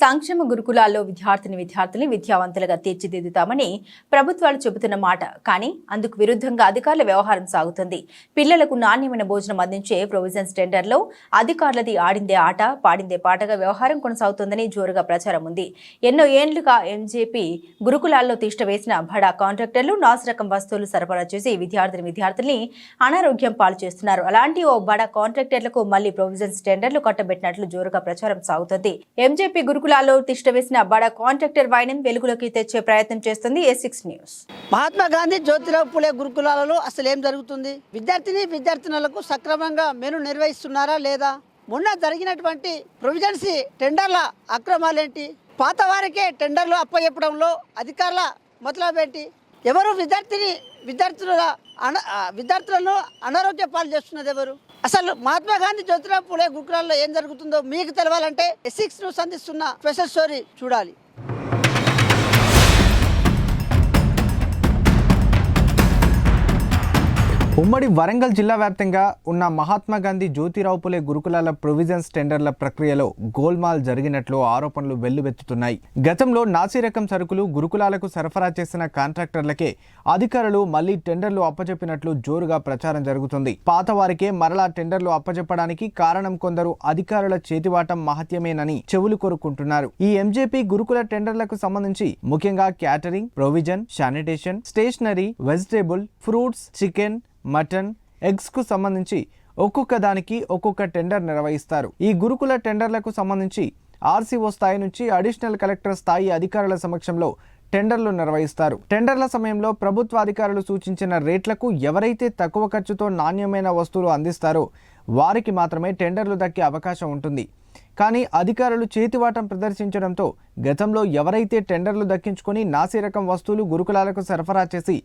సంక్షేమ గురుకులాల్లో విద్యార్థిని విద్యార్థుల్ని విద్యావంతులుగా తీర్చిదిద్దుతామని ప్రభుత్వాలు చెబుతున్న మాట. కానీ అందుకు విరుద్ధంగా అధికారుల వ్యవహారం సాగుతుంది. పిల్లలకు నాణ్యమైన భోజనం అందించే ప్రొవిజన్స్ టెండర్లో అధికారులది ఆడిందే ఆట పాడిందే పాటగా వ్యవహారం కొనసాగుతుందని జోరుగా ప్రచారం ఉంది. ఎన్నో ఏండ్లుగా ఎంజేపీ గురుకులాల్లో తిష్టవేసిన బడా కాంట్రాక్టర్లు నాసిరకం వస్తువులు సరఫరా చేసి విద్యార్థిని విద్యార్థుల్ని అనారోగ్యం పాలు చేస్తున్నారు. అలాంటి ఓ బడా కాంట్రాక్టర్లకు మళ్ళీ ప్రొవిజన్స్ టెండర్లు కట్టబెట్టినట్లు జోరుగా ప్రచారం సాగుతుంది. ఎంజేపీ కులాల్లో తిష్టవేసిన బడా కాంట్రాక్టర్ వైనం వెలుగులోకి తెచ్చే ప్రయత్నం చేస్తుంది A six news Mahatma Gandhi Jyotirao Phule గురుకులాలలో అసలు ఏం జరుగుతుంది? విద్యార్థిని విద్యార్థినులకు సక్రమంగా మెను నిర్వహిస్తున్నారా లేదా? మొన్న జరిగినటువంటి ప్రొవిజన్సీ టెండర్ల అక్రమాలేంటి? పాత వారికే టెండర్లు అప్పచెప్పడంలో అధికారుల మొదలబెట్టి ఎవరు విద్యార్థిని విద్యార్థుల అన విద్యార్థులను అనారోగ్య పాలు చేస్తున్నది ఎవరు? అసలు మహాత్మా గాంధీ జ్యోతిరావు పులే గురుకులాల్లో ఏం జరుగుతుందో మీకు తెలవాలంటే ఎసిక్స్ను సంధిస్తున్న స్పెషల్ స్టోరీ చూడాలి. ఉమ్మడి వరంగల్ జిల్లా వ్యాప్తంగా ఉన్న మహాత్మా గాంధీ జ్యోతిరావు పులే గురుకులాల ప్రొవిజన్స్ టెండర్ల ప్రక్రియలో గోల్మాల్ జరిగినట్లు ఆరోపణలు వెల్లువెత్తుతున్నాయి. గతంలో నాసిరకం సరుకులు గురుకులాలకు సరఫరా చేసిన కాంట్రాక్టర్లకే అధికారులు మళ్ళీ టెండర్లు అప్పచెప్పినట్లు జోరుగా ప్రచారం జరుగుతుంది. పాత వారికే మరలా టెండర్లు అప్పచెప్పడానికి కారణం కొందరు అధికారుల చేతివాటం మహత్యమేనని చెవులు కోరుకుంటున్నారు ఈ ఎంజేపీ గురుకుల టెండర్లకు సంబంధించి ముఖ్యంగా catering provision sanitation stationery vegetable fruits chicken mutton ఎగ్స్కు సంబంధించి ఒక్కొక్క దానికి ఒక్కొక్క టెండర్ నిర్వహిస్తారు. ఈ గురుకుల టెండర్లకు సంబంధించి ఆర్సీఓ స్థాయి నుంచి అడిషనల్ కలెక్టర్ స్థాయి అధికారుల సమక్షంలో టెండర్లు నిర్వహిస్తారు. టెండర్ల సమయంలో ప్రభుత్వ అధికారులు సూచించిన రేట్లకు ఎవరైతే తక్కువ ఖర్చుతో నాణ్యమైన వస్తువులు అందిస్తారో వారికి మాత్రమే టెండర్లు దక్కే అవకాశం ఉంటుంది. కానీ అధికారులు చేతివాటం ప్రదర్శించడంతో గతంలో ఎవరైతే టెండర్లు దక్కించుకొని నాసి రకం వస్తువులు గురుకులాలకు సరఫరా చేసి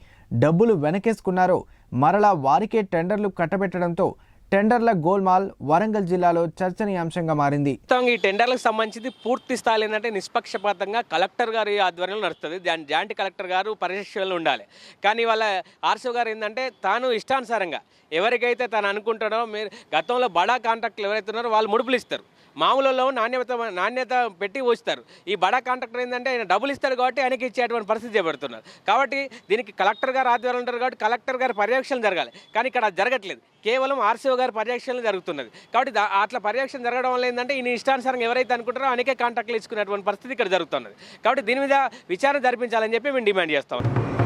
డబ్బులు వెనకేసుకున్నారో మరలా వారికే టెండర్లు కట్టబెట్టడంతో టెండర్ల గోల్మాల్ వరంగల్ జిల్లాలో చర్చనీయాంశంగా మారింది. ఈ టెండర్లకు సంబంధించి పూర్తి స్థాయిలో ఏంటంటే నిష్పక్షపాతంగా కలెక్టర్ గారి ఆధ్వర్యంలో నడుస్తుంది. దాని జాయింట్ కలెక్టర్ గారు పర్యవేక్షణలో ఉండాలి. కానీ వాళ్ళ ఆర్సో గారు ఏంటంటే తాను ఇష్టానుసారంగా ఎవరికైతే తను అనుకుంటాడో మీరు గతంలో బడా కాంట్రాక్ట్లు ఎవరైతే ఉన్నారో వాళ్ళు ముడుపులు ఇస్తారు. మామూలులో నాణ్యత నాణ్యత పెట్టి పోస్తారు. ఈ బడా కాంట్రాక్టర్ ఏంటంటే ఆయన డబ్బులు ఇస్తారు కాబట్టి ఆయనకి ఇచ్చేటువంటి పరిస్థితి చేపడుతున్నారు. కాబట్టి దీనికి కలెక్టర్ గారు ఆధ్వర్యంలో ఉంటారు కాబట్టి కలెక్టర్ గారి పర్యవేక్షణ జరగాలి. కానీ ఇక్కడ జరగట్లేదు. కేవలం ఆర్సీఓ గారి పర్యవేక్షణ జరుగుతున్నది. కాబట్టి దా- అట్లా పర్యవేక్షణ జరగడం వల్ల ఏంటంటే ఈయన ఇష్టానుసారంగా ఎవరైతే అనుకుంటారో అనేకే కాంట్రాక్ట్లు ఇచ్చుకునేటువంటి పరిస్థితి ఇక్కడ జరుగుతున్నది. కాబట్టి దీని మీద విచారణ జరిపించాలని చెప్పి మేము డిమాండ్ చేస్తాం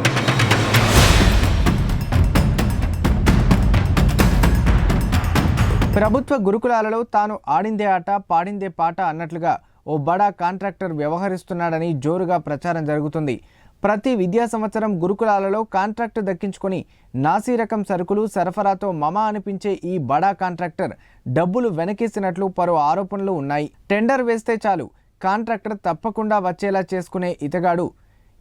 ప్రభుత్వ గురుకులాలలో తాను ఆడిందే ఆట పాడిందే పాట అన్నట్లుగా ఓ బడా కాంట్రాక్టర్ వ్యవహరిస్తున్నాడని జోరుగా ప్రచారం జరుగుతుంది. ప్రతి విద్యా సంవత్సరం గురుకులాలలో కాంట్రాక్టు దక్కించుకొని నాసీ రకం సరుకులు సరఫరాతో మమ అనిపించే ఈ బడా కాంట్రాక్టర్ డబ్బులు వెనకేసినట్లు పలు ఆరోపణలు ఉన్నాయి. టెండర్ వేస్తే చాలు కాంట్రాక్టర్ తప్పకుండా వచ్చేలా చేసుకునే ఇతగాడు.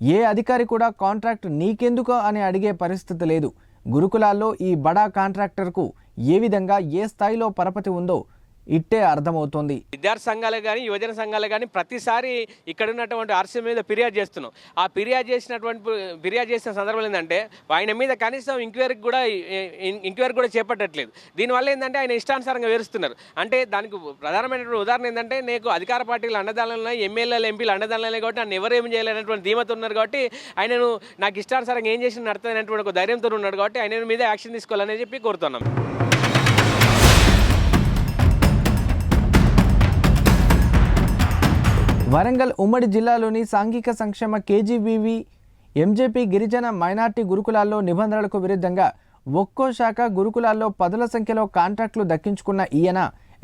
ఏ అధికారి కూడా కాంట్రాక్ట్ నీకెందుకో అని అడిగే పరిస్థితి లేదు. గురుకులాల్లో ఈ బడా కాంట్రాక్టర్కు ఏ విధంగా ఏ స్థాయిలో పరపతి ఉందో ఇట్టే అర్థమవుతుంది. విద్యార్థి సంఘాలు కానీ యువజన సంఘాలు కానీ ప్రతిసారి ఇక్కడ ఉన్నటువంటి ఆర్సీ మీద ఫిర్యాదు చేస్తున్నాం. ఆ ఫిర్యాదు చేసినటువంటి ఫిర్యాదు చేసిన సందర్భంలో ఏంటంటే ఆయన మీద కనీసం ఎంక్వైరీకి కూడా ఎంక్వైరీ కూడా చేపట్టట్లేదు. దీనివల్ల ఏంటంటే ఆయన ఇష్టానుసారంగా వేరుస్తున్నారు. అంటే దానికి ప్రధానమైనటువంటి ఉదాహరణ ఏంటంటే నీకు అధికార పార్టీలు అండదానాలు ఎమ్మెల్యేలు ఎంపీలు అండదానాలు కాబట్టి నన్ను ఎవరు ఏం చేయలేనటువంటి ధీమత ఉన్నారు కాబట్టి ఆయనను నాకు ఇష్టానుసారంగా ఏం చేసి నడుతుందనేటువంటి ఒక ధైర్యంతో ఉన్నాడు కాబట్టి ఆయన మీద యాక్షన్ తీసుకోవాలని చెప్పి కోరుతున్నాం. వరంగల్ ఉమ్మడి జిల్లాలోని సాంఘిక సంక్షేమ కేజీబీవి ఎంజేపీ గిరిజన మైనార్టీ గురుకులాల్లో నిబంధనలకు విరుద్ధంగా ఒక్కో శాఖ గురుకులాల్లో పదుల సంఖ్యలో కాంట్రాక్టులు దక్కించుకున్న ఈయన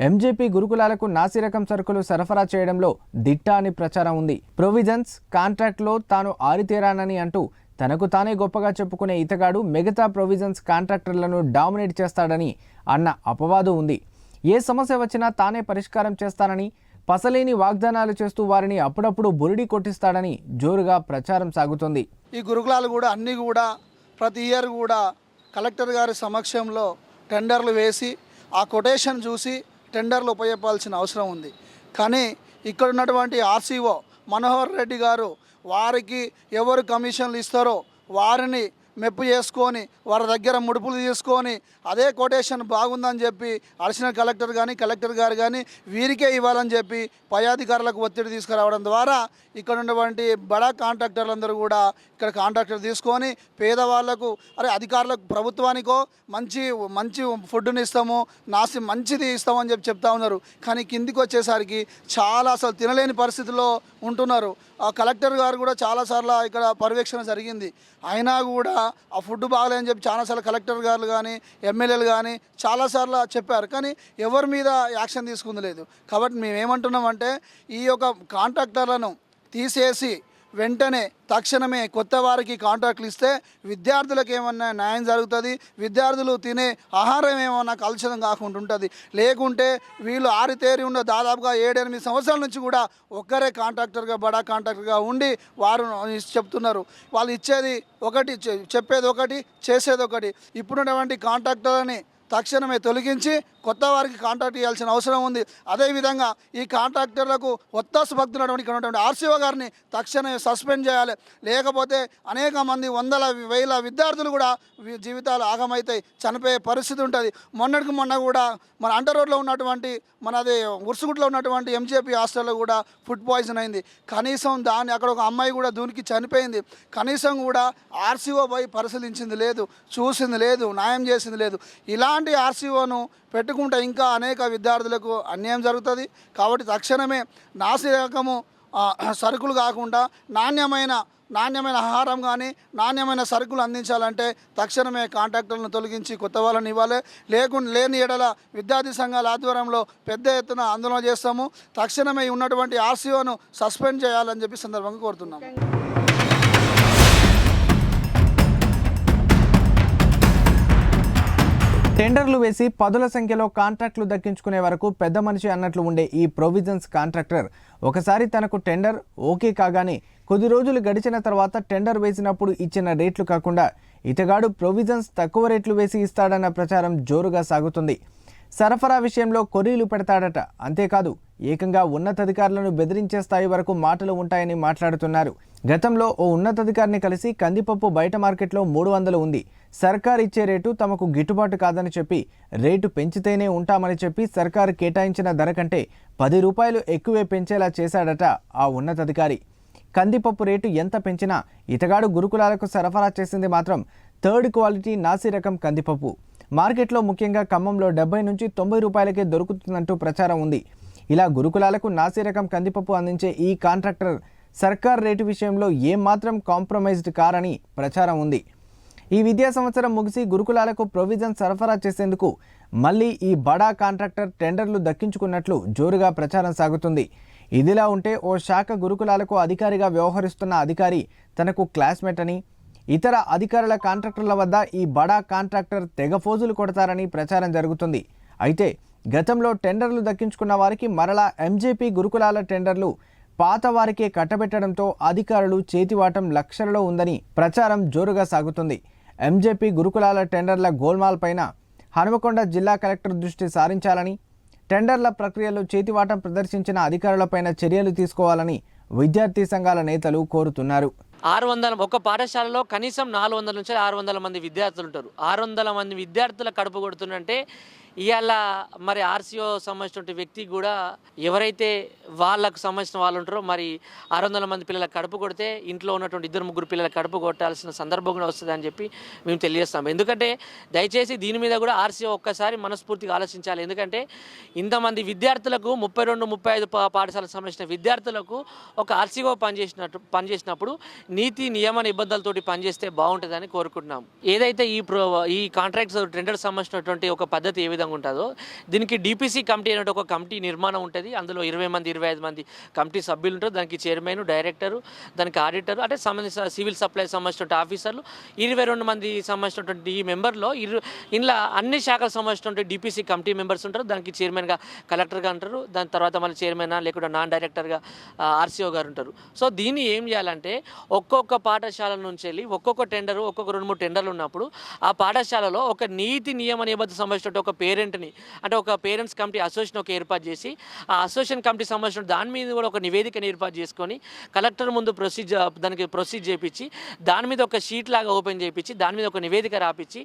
ఎంజేపీ గురుకులాలకు నాసిరకం సరుకులు సరఫరా చేయడంలో దిట్ట అని ప్రచారం ఉంది. ప్రొవిజన్స్ కాంట్రాక్ట్లో తాను ఆరితేరానని అంటూ తనకు తానే గొప్పగా చెప్పుకునే ఇతగాడు మిగతా ప్రొవిజన్స్ కాంట్రాక్టర్లను డామినేట్ చేస్తాడని అన్న అపవాదు ఉంది. ఏ సమస్య వచ్చినా తానే పరిష్కారం చేస్తానని పసలేని వాగ్దానాలు చేస్తూ వారిని అప్పుడప్పుడు బురిడి కొట్టిస్తాడని జోరుగా ప్రచారం సాగుతోంది. ఈ గురుకులాలు కూడా అన్నీ కూడా ప్రతి ఇయర్ కూడా కలెక్టర్ గారి సమక్షంలో టెండర్లు వేసి ఆ కొటేషన్ చూసి టెండర్లు ఉపయోగించాల్సిన అవసరం ఉంది. కానీ ఇక్కడ ఉన్నటువంటి ఆర్సీఓ మనోహర్ రెడ్డి గారు వారికి ఎవరు కమిషన్లు ఇస్తారో వారిని మెప్పు చేసుకొని వారి దగ్గర ముడుపులు తీసుకొని అదే కొటేషన్ బాగుందని చెప్పి అడిషనల్ కలెక్టర్ కానీ కలెక్టర్ గారు కానీ వీరికే ఇవ్వాలని చెప్పి పై అధికారులకు ఒత్తిడి తీసుకురావడం ద్వారా ఇక్కడ ఉన్నటువంటి బడా కాంట్రాక్టర్లందరూ కూడా ఇక్కడ కాంట్రాక్టర్ తీసుకొని పేదవాళ్ళకు అరే అధికారులకు ప్రభుత్వానికో మంచి మంచి ఫుడ్ని ఇస్తాము నాసి మంచిది ఇస్తామని చెప్పి చెప్తా ఉన్నారు. కానీ కిందికి వచ్చేసరికి చాలా అసలు తినలేని పరిస్థితిలో ఉంటున్నారు. ఆ కలెక్టర్ గారు కూడా చాలాసార్లు ఇక్కడ పర్యవేక్షణ జరిగింది. అయినా కూడా ఆ ఫుడ్ బాగలేదని చెప్పి చాలాసార్లు కలెక్టర్ గారు కానీ ఎమ్మెల్యేలు కానీ చాలాసార్లు చెప్పారు. కానీ ఎవరి మీద యాక్షన్ తీసుకుంది లేదు. కాబట్టి మేము ఏమంటున్నామంటే ఈ యొక్క కాంట్రాక్టర్లను తీసేసి వెంటనే తక్షణమే కొత్త వారికి కాంట్రాక్ట్లు ఇస్తే విద్యార్థులకు ఏమన్నా న్యాయం జరుగుతుంది విద్యార్థులు తినే ఆహారం ఏమన్నా కలుషితం కాకుండా ఉంటుంది. లేకుంటే వీళ్ళు ఆరితేరి ఉన్న దాదాపుగా ఏడెనిమిది సంవత్సరాల నుంచి కూడా ఒక్కరే కాంట్రాక్టర్గా బడా కాంట్రాక్టర్గా ఉండి వారు చెప్తున్నారు. వాళ్ళు ఇచ్చేది ఒకటి చె- చెప్పేది ఒకటి చేసేది ఒకటి. ఇప్పుడున్నటువంటి కాంట్రాక్టర్లని తక్షణమే తొలగించి కొత్త వారికి కాంట్రాక్ట్ ఇవ్వాల్సిన అవసరం ఉంది. అదేవిధంగా ఈ కాంట్రాక్టర్లకు ఒత్తాసు భక్తున్నటువంటి ఇక్కడ ఉన్నటువంటి ఆర్సీఓ గారిని తక్షణమే సస్పెండ్ చేయాలి. లేకపోతే అనేక మంది వందల వేల విద్యార్థులు కూడా జీవితాలు ఆగమైతాయి. చనిపోయే పరిస్థితి ఉంటుంది. మొన్నటికి మొన్న కూడా మన అంటర్ రోడ్లో ఉన్నటువంటి మనది ఉర్సుగుట్లో ఉన్నటువంటి ఎంజేపీ హాస్టల్లో కూడా ఫుడ్ పాయిజన్ అయింది. కనీసం దాన్ని అక్కడ ఒక అమ్మాయి కూడా దూనికి చనిపోయింది. కనీసం కూడా ఆర్సీఓ పోయి పరిశీలించింది లేదు చూసింది లేదు న్యాయం చేసింది లేదు. ఇలాంటి ఆర్సీఓను పెట్టుకుంటే ఇంకా అనేక విద్యార్థులకు అన్యాయం జరుగుతుంది. కాబట్టి తక్షణమే నాసిరకము సరుకులు కాకుండా నాణ్యమైన నాణ్యమైన ఆహారం కానీ నాణ్యమైన సరుకులు అందించాలంటే తక్షణమే కాంట్రాక్టర్లను తొలగించి కొత్త వాళ్ళని ఇవ్వాలి. లేకుండా లేని ఎడల విద్యార్థి సంఘాల ఆధ్వర్యంలో పెద్ద ఎత్తున ఆందోళన చేస్తాము. తక్షణమే ఉన్నటువంటి ఆర్సీఓను సస్పెండ్ చేయాలని చెప్పి సందర్భంగా కోరుతున్నాము. టెండర్లు వేసి పదుల సంఖ్యలో కాంట్రాక్టులు దక్కించుకునే వరకు పెద్ద మనిషి అన్నట్లు ఉండే ఈ ప్రొవిజన్స్ కాంట్రాక్టర్. ఒకసారి తనకు టెండర్ ఓకే కాగానే కొద్ది రోజులు గడిచిన తర్వాత టెండర్ వేసినప్పుడు ఇచ్చిన రేట్లు కాకుండా ఇతగాడు ప్రొవిజన్స్ తక్కువ రేట్లు వేసి ఇస్తాడన్న ప్రచారం జోరుగా సాగుతుంది. సరఫరా విషయంలో కొరీలు పెడతాడట. అంతేకాదు ఏకంగా ఉన్నతాధికారులను బెదిరించే స్థాయి వరకు మాటలు ఉంటాయని మాట్లాడుతున్నారు. గతంలో ఓ ఉన్నతాధికారిని కలిసి కందిపప్పు బయట మార్కెట్లో మూడు వందలు ఉంది. సర్కార్ ఇచ్చే రేటు తమకు గిట్టుబాటు కాదని చెప్పి రేటు పెంచితేనే ఉంటామని చెప్పి సర్కారు కేటాయించిన ధర కంటే పది రూపాయలు ఎక్కువే పెంచేలా చేశాడట ఆ ఉన్నతాధికారి. కందిపప్పు రేటు ఎంత పెంచినా ఇతగాడు గురుకులాలకు సరఫరా చేసింది మాత్రం థర్డ్ క్వాలిటీ నాసి రకం కందిపప్పు. మార్కెట్లో ముఖ్యంగా ఖమ్మంలో డెబ్బై నుంచి తొంభై రూపాయలకే దొరుకుతుందంటూ ప్రచారం ఉంది. ఇలా గురుకులాలకు నాసి రకం కందిపప్పు అందించే ఈ కాంట్రాక్టర్ సర్కార్ రేటు విషయంలో ఏమాత్రం కాంప్రమైజ్డ్ కారని ప్రచారం ఉంది. ఈ విద్యా సంవత్సరం ముగిసి గురుకులాలకు ప్రొవిజన్ సరఫరా చేసేందుకు మళ్ళీ ఈ బడా కాంట్రాక్టర్ టెండర్లు దక్కించుకున్నట్లు జోరుగా ప్రచారం సాగుతుంది. ఇదిలా ఉంటే ఓ శాఖ గురుకులాలకు అధికారిగా వ్యవహరిస్తున్న అధికారి తనకు క్లాస్మేట్ అని ఇతర అధికారుల కాంట్రాక్టర్ల వద్ద ఈ బడా కాంట్రాక్టర్ తెగ ఫోజులు కొడతారని ప్రచారం జరుగుతుంది. అయితే గతంలో టెండర్లు దక్కించుకున్న వారికి మరలా ఎంజేపీ గురుకులాల టెండర్లు పాత వారికే కట్టబెట్టడంతో అధికారులు చేతివాటం లక్షలలో ఉందని ప్రచారం జోరుగా సాగుతుంది. ఎంజేపీ గురుకులాల టెండర్ల గోల్మాల్ పైన హనుమకొండ జిల్లా కలెక్టర్ దృష్టి సారించాలని టెండర్ల ప్రక్రియలో చేతివాటం ప్రదర్శించిన అధికారులపైన చర్యలు తీసుకోవాలని విద్యార్థి సంఘాల నేతలు కోరుతున్నారు. ఆరు వందల ఒక పాఠశాలలో కనీసం నాలుగు వందల నుంచి ఆరు వందల మంది విద్యార్థులు ఉంటారు. ఆరు వందల మంది విద్యార్థుల కడుపు కొడుతున్నంటే ఇవాళ మరి ఆర్సీఓ సంబంధించినటువంటి వ్యక్తి కూడా ఎవరైతే వాళ్ళకు సంబంధించిన వాళ్ళు ఉంటారో మరి ఆరు వందల మంది పిల్లల కడుపు కొడితే ఇంట్లో ఉన్నటువంటి ఇద్దరు ముగ్గురు పిల్లల కడుపు కొట్టాల్సిన సందర్భం కూడా వస్తుంది అని చెప్పి మేము తెలియజేస్తాం. ఎందుకంటే దయచేసి దీని మీద కూడా ఆర్సీఓ ఒక్కసారి మనస్ఫూర్తిగా ఆలోచించాలి. ఎందుకంటే ఇంతమంది విద్యార్థులకు ముప్పై రెండు ముప్పై ఐదు పా- పాఠశాలకు సంబంధించిన విద్యార్థులకు ఒక ఆర్సీఓ పనిచేసినట్టు పనిచేసినప్పుడు నీతి నియమ నిబంధనలతోటి పనిచేస్తే బాగుంటుందని కోరుకుంటున్నాం. ఏదైతే ఈ ప్రో ఈ కాంట్రాక్ట్స్ టెండర్ సంబంధించినటువంటి ఒక పద్ధతి ఏ విధంగా ఉంటుందో. దీనికి డిపిసి కమిటీ అనే ఒక కమిటీ నిర్మాణం ఉంటుంది. అందులో ఇరవై మంది ఇరవై ఐదు మంది కమిటీ సభ్యులు ఉంటారు. దానికి చైర్మన్ డైరెక్టరు దానికి ఆడిటర్ అంటే సంబంధించిన సివిల్ సప్లై సంబంధించిన ఆఫీసర్లు ఇరవై రెండు మంది సంబంధించినటువంటి ఈ మెంబర్లో ఇరు ఇందులో అన్ని శాఖలకు సంబంధించినటువంటి డిపిసి కమిటీ మెంబర్స్ ఉంటారు. దానికి చైర్మన్గా కలెక్టర్గా ఉంటారు. దాని తర్వాత మళ్ళీ చైర్మన్ లేకుంటే నాన్ డైరెక్టర్గా ఆర్సీఓ గారు ఉంటారు. సో దీన్ని ఏం చేయాలంటే ఒక్కొక్క పాఠశాల నుంచి వెళ్ళి ఒక్కొక్క టెండర్ ఒక్కొక్క రెండు మూడు టెండర్లు ఉన్నప్పుడు ఆ పాఠశాలలో ఒక నీతి నియమ నిబద్ధ సంబంధించినటువంటి ఒక పేరు పేరెంట్ని. అంటే ఒక పేరెంట్స్ కమిటీ అసోసియేషన్ ఒక ఏర్పాటు చేసి ఆ అసోసియేషన్ కమిటీ సంబంధించిన దాని మీద కూడా ఒక నివేదికను ఏర్పాటు చేసుకొని కలెక్టర్ ముందు ప్రొసీజర్ దానికి ప్రొసీజ్ చేయించి దాని మీద ఒక షీట్ లాగా ఓపెన్ చేయించి దాని మీద ఒక నివేదిక రాపించి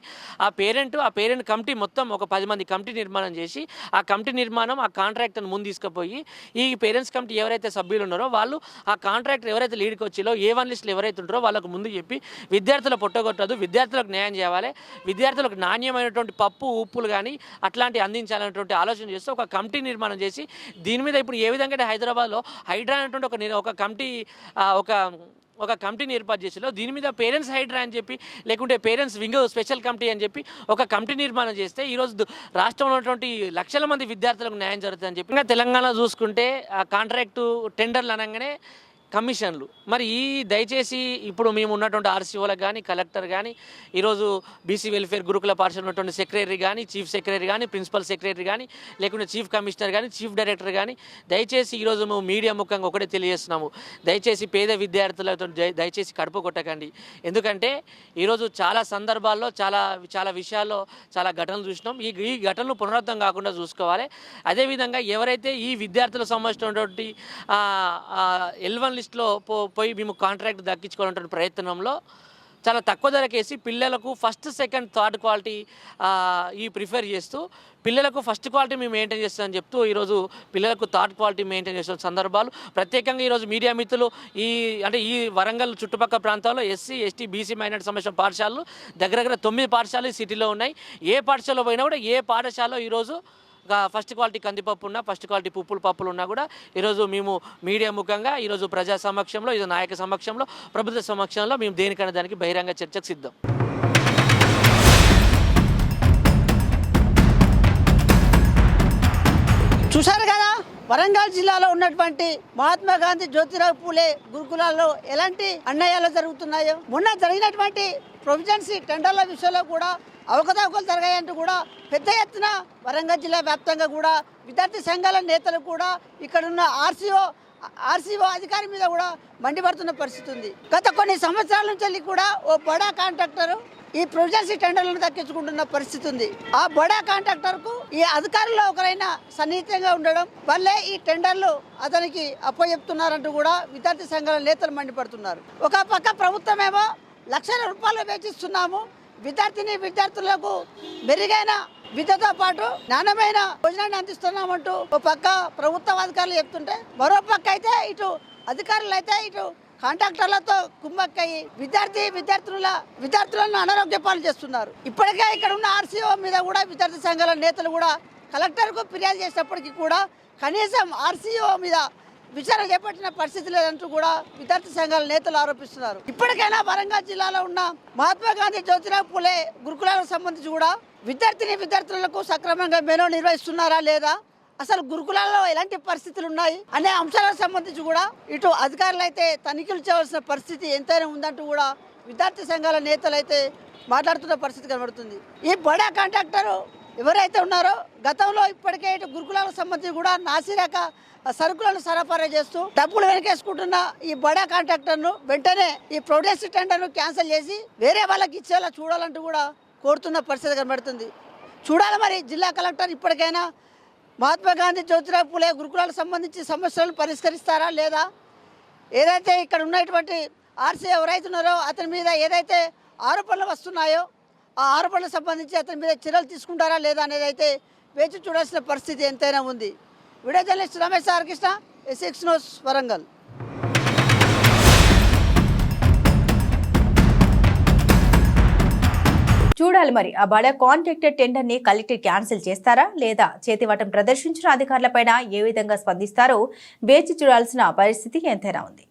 ఆ పేరెంట్ ఆ పేరెంట్ కమిటీ మొత్తం ఒక పది మంది కమిటీ నిర్మాణం చేసి ఆ కమిటీ నిర్మాణం ఆ కాంట్రాక్టర్ని ముందు తీసుకుపోయి ఈ పేరెంట్స్ కమిటీ ఎవరైతే సభ్యులు ఉన్నారో వాళ్ళు ఆ కాంట్రాక్టర్ ఎవరైతే లీడ్కి వచ్చిలో ఏ వన్ లిస్టులు ఎవరైతే ఉంటారో వాళ్ళకు ముందు చెప్పి విద్యార్థుల పొట్టగొట్టదు విద్యార్థులకు న్యాయం చేయాలి విద్యార్థులకు నాణ్యమైనటువంటి పప్పు ఉప్పులు కానీ అట్లాంటివి అందించాలనేటువంటి ఆలోచన చేస్తూ ఒక కమిటీ నిర్మాణం చేసి దీని మీద ఇప్పుడు ఏ విధంగా హైదరాబాద్లో హైడ్రా అనేటువంటి ఒక ఒక కమిటీ ఒక ఒక కమిటీని ఏర్పాటు చేసిలో దీని మీద పేరెంట్స్ హైడ్రా అని చెప్పి లేకుంటే పేరెంట్స్ వింగ్ స్పెషల్ కమిటీ అని చెప్పి ఒక కమిటీ నిర్మాణం చేస్తే ఈరోజు రాష్ట్రంలో ఉన్నటువంటి లక్షల మంది విద్యార్థులకు న్యాయం జరుగుతుందని చెప్పి ఇంకా తెలంగాణ చూసుకుంటే కాంట్రాక్టు టెండర్లు అనగానే కమిషన్లు. మరి ఈ దయచేసి ఇప్పుడు మేము ఉన్నటువంటి ఆర్సీఓలకు కానీ కలెక్టర్ కానీ ఈరోజు బీసీ వెల్ఫేర్ గురుకుల పాఠశాల ఉన్నటువంటి సెక్రటరీ కానీ చీఫ్ సెక్రటరీ కానీ ప్రిన్సిపల్ సెక్రటరీ కానీ లేకుంటే చీఫ్ కమిషనర్ కానీ చీఫ్ డైరెక్టర్ కానీ దయచేసి ఈరోజు మేము మీడియా ముఖంగా ఒకటే తెలియజేస్తున్నాము. దయచేసి పేద విద్యార్థులతో దయచేసి కడుపు కొట్టకండి. ఎందుకంటే ఈరోజు చాలా సందర్భాల్లో చాలా చాలా విషయాల్లో చాలా ఘటనలు చూసినాం. ఈ ఈ ఘటనలు పునరుద్ధం కాకుండా చూసుకోవాలి. అదేవిధంగా ఎవరైతే ఈ విద్యార్థులకు సంబంధించినటువంటి ఎల్ వన్ లిస్ట్లో పో పోయి మేము కాంట్రాక్ట్ దక్కించుకోవాలంటే ప్రయత్నంలో చాలా తక్కువ ధరకేసి పిల్లలకు ఫస్ట్ సెకండ్ థర్డ్ క్వాలిటీ ఈ ప్రిఫర్ చేస్తూ పిల్లలకు ఫస్ట్ క్వాలిటీ మేము మెయింటైన్ చేస్తామని చెప్తూ ఈరోజు పిల్లలకు థర్డ్ క్వాలిటీ మెయింటైన్ చేస్తున్న సందర్భాలు. ప్రత్యేకంగా ఈరోజు మీడియా మిత్రులు ఈ అంటే ఈ వరంగల్ చుట్టుపక్కల ప్రాంతాల్లో ఎస్సీ ఎస్టీ బీసీ మైనార్టీ సంబంధించిన పాఠశాలలు దగ్గర దగ్గర తొమ్మిది పాఠశాలలు సిటీలో ఉన్నాయి. ఏ పాఠశాలలో పోయినా కూడా ఏ పాఠశాలలో ఈరోజు ఫస్ట్ క్వాలిటీ కందిపప్పు ఉన్నా ఫస్ట్ క్వాలిటీ పుప్పులు పప్పులు ఉన్నా కూడా ఈరోజు మేము మీడియా ముఖంగా ఈరోజు ప్రజా సమక్షంలో ఇది నాయక సమక్షంలో ప్రభుత్వ సమక్షంలో మేము దేనికైనా దానికి బహిరంగ చర్చకు సిద్ధం. చూశారు కదా? వరంగల్ జిల్లాలో ఉన్నటువంటి మహాత్మా గాంధీ జ్యోతిరావు పూలే గురుకులాల్లో ఎలాంటి అన్యాయాలు జరుగుతున్నాయో? మొన్న జరిగినటువంటి ప్రొవిజన్సీ టెండర్ల విషయంలో కూడా అవకతవకలు జరిగాయంటూ కూడా పెద్ద ఎత్తున వరంగల్ జిల్లా వ్యాప్తంగా కూడా విద్యార్థి సంఘాల నేతలు కూడా ఇక్కడున్న ఆర్సీఓ ఆర్సీఓ అధికారి మీద కూడా మండిపడుతున్న పరిస్థితి ఉంది. గత కొన్ని సంవత్సరాల నుంచి కూడా ఓ బడా కాంట్రాక్టర్ ఈ ప్రొవిజన్సీ టెండర్లను దక్కించుకుంటున్న పరిస్థితి ఉంది. ఆ బడా కాంట్రాక్టర్కు ఈ అధికారుల్లో ఒకరైనా సన్నిహితంగా ఉండడం వల్లే ఈ టెండర్లు అతనికి అప్పచెప్తున్నారంటూ కూడా విద్యార్థి సంఘాల నేతలు మండిపడుతున్నారు. ఒక పక్క ప్రభుత్వమేమో లక్షల రూపాయలు వేచిస్తున్నాము విద్యార్థిని విద్యార్థులకు మెరుగైన విద్యతో పాటు నాణ్యమైన భోజనాన్ని అందిస్తున్నామంటూ ఒక పక్క ప్రభుత్వ అధికారులు చెప్తుంటే మరో పక్క అయితే ఇటు అధికారులు అయితే ఇటు కాంట్రాక్టర్లతో కుమ్మక్కయ్యి విద్యార్థి విద్యార్థుల విద్యార్థులను అనారోగ్య పాలు చేస్తున్నారు. ఇప్పటికే ఇక్కడ ఉన్న ఆర్సీఓ మీద కూడా విద్యార్థి సంఘాల నేతలు కూడా కలెక్టర్కు ఫిర్యాదు చేసినప్పటికీ కూడా కనీసం ఆర్సీఓ మీద విచారణ చేపట్టిన పరిస్థితి లేదంటూ కూడా విద్యార్థి సంఘాల నేతలు ఆరోపిస్తున్నారు. ఇప్పటికైనా వరంగల్ జిల్లాలో ఉన్న మహాత్మా గాంధీ జ్యోతిరావు పూలే గురుకులాలకు సంబంధించి కూడా విద్యార్థిని విద్యార్థులకు సక్రమంగా మెనూ నిర్వహిస్తున్నారా లేదా? అసలు గురుకులాల్లో ఎలాంటి పరిస్థితులు ఉన్నాయి? అనే అంశాలకు సంబంధించి కూడా ఇటు అధికారులు అయితే తనిఖీలు చేయవలసిన పరిస్థితి ఎంతైనా ఉందంటూ కూడా విద్యార్థి సంఘాల నేతలు అయితే మాట్లాడుతున్న పరిస్థితి కనబడుతుంది. ఈ బడా కాంట్రాక్టర్ ఎవరైతే ఉన్నారో గతంలో ఇప్పటికే ఇటు గురుకులాలకు సంబంధించి కూడా నాసిరక సరుకులను సరఫరా చేస్తూ డబ్బులు వెనకేసుకుంటున్న ఈ బడా కాంట్రాక్టర్ను వెంటనే ఈ ప్రొడెక్స్ టెండర్ను క్యాన్సిల్ చేసి వేరే వాళ్ళకి ఇచ్చేలా చూడాలంటూ కూడా కోరుతున్న పరిస్థితి కనబడుతుంది. చూడాలి మరి జిల్లా కలెక్టర్ ఇప్పటికైనా మహాత్మా గాంధీ జ్యోతిరావు పూలే గురుకులాలకు సంబంధించి సమస్యలను పరిష్కరిస్తారా లేదా? ఏదైతే ఇక్కడ ఉన్నటువంటి ఆర్సీ ఎవరైతే ఉన్నారో అతని మీద ఏదైతే ఆరోపణలు వస్తున్నాయో ఆ ఆరోపణలకు సంబంధించి అతని మీద చర్యలు తీసుకుంటారా లేదా అనేది అయితే వేచి చూడాల్సిన పరిస్థితి ఎంతైనా ఉంది. Video journalist Ramesh R Krishna SX news Warangal. చూడాలి మరి ఆ బడా కాంట్రాక్టర్ టెండర్ని కలెక్టర్ క్యాన్సిల్ చేస్తారా లేదా చేతివాటం ప్రదర్శించిన అధికారులపైన ఏ విధంగా స్పందిస్తారో వేచి చూడాల్సిన పరిస్థితి ఎంతైనా ఉంది.